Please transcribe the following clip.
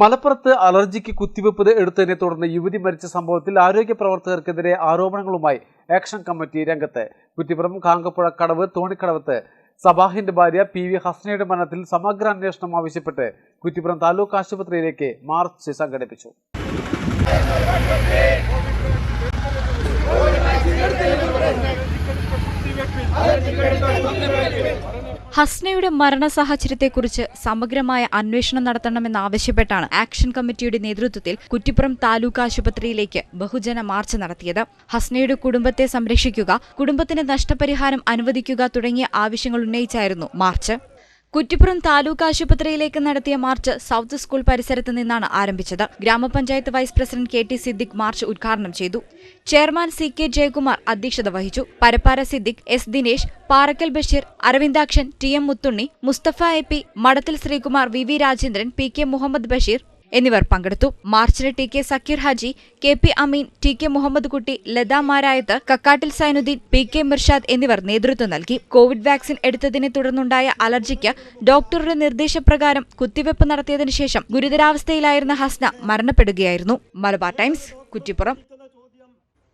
മലപ്പുറത്ത് അലർജിക്ക് കുത്തിവെപ്പ് എടുത്തതിനെ തുടർന്ന് യുവതി മരിച്ച സംഭവത്തിൽ ആരോഗ്യ പ്രവർത്തകർക്കെതിരെ ആരോപണങ്ങളുമായി ആക്ഷൻ കമ്മിറ്റി രംഗത്ത്. കുറ്റിപ്പുറം കാങ്കപ്പുഴ കടവ് തോണിക്കടവത്ത് സബാഹിന്റെ ഭാര്യ പി വി ഹസ്നയുടെ മരണത്തിൽ സമഗ്ര അന്വേഷണം ആവശ്യപ്പെട്ട് കുറ്റിപ്പുറം താലൂക്ക് ആശുപത്രിയിലേക്ക് മാർച്ച് സംഘടിപ്പിച്ചു. ഹസ്നയുടെ മരണ സാഹചര്യത്തെക്കുറിച്ച് സമഗ്രമായ അന്വേഷണം നടത്തണമെന്നാവശ്യപ്പെട്ടാണ് ആക്ഷൻ കമ്മിറ്റിയുടെ നേതൃത്വത്തിൽ കുറ്റിപ്പുറം താലൂക്ക് ആശുപത്രിയിലേക്ക് ബഹുജന മാർച്ച് നടത്തിയത്. ഹസ്നയുടെ കുടുംബത്തെ സംരക്ഷിക്കുക കുടുംബത്തിന് നഷ്ടപരിഹാരം അനുവദിക്കുക തുടങ്ങിയ ആവശ്യങ്ങൾ ഉന്നയിച്ചായിരുന്നു മാർച്ച്. കുറ്റിപ്പുറം താലൂക്ക് ആശുപത്രിയിലേക്ക് നടത്തിയ മാർച്ച് സൗത്ത് സ്കൂൾ പരിസരത്ത് നിന്നാണ് ആരംഭിച്ചത്. Grama panchayat vice president K T Siddique march ഉദ്ഘാടനം ചെയ്തു. ചെയർമാൻ സി കെ ജയകുമാർ അധ്യക്ഷത വഹിച്ചു. Parappara Siddique S Dinesh Parakkal Basheer Aravindakshan T M Muthunni Musthafa A P Madathil Sreekumar V V Rajendran P K Muhammad Basheer എന്നിവർ പങ്കെടുത്തു. മാർച്ചിന് T K Sakkeer Haji K P Ameen T K Muhammad Kutty Latha Marayath Kakkattil Sainudheen P K Mirshad എന്നിവർ നേതൃത്വം നൽകി. Covid vaccine എടുത്തതിനെ തുടർന്നുണ്ടായ അലർജിക്ക് ഡോക്ടറുടെ നിർദ്ദേശപ്രകാരം കുത്തിവെപ്പ് നടത്തിയതിനു ശേഷം ഗുരുതരാവസ്ഥയിലായിരുന്ന ഹസ്ന മരണപ്പെടുകയായിരുന്നു. മലബാർ ടൈംസ് കുറ്റിപ്പുറം.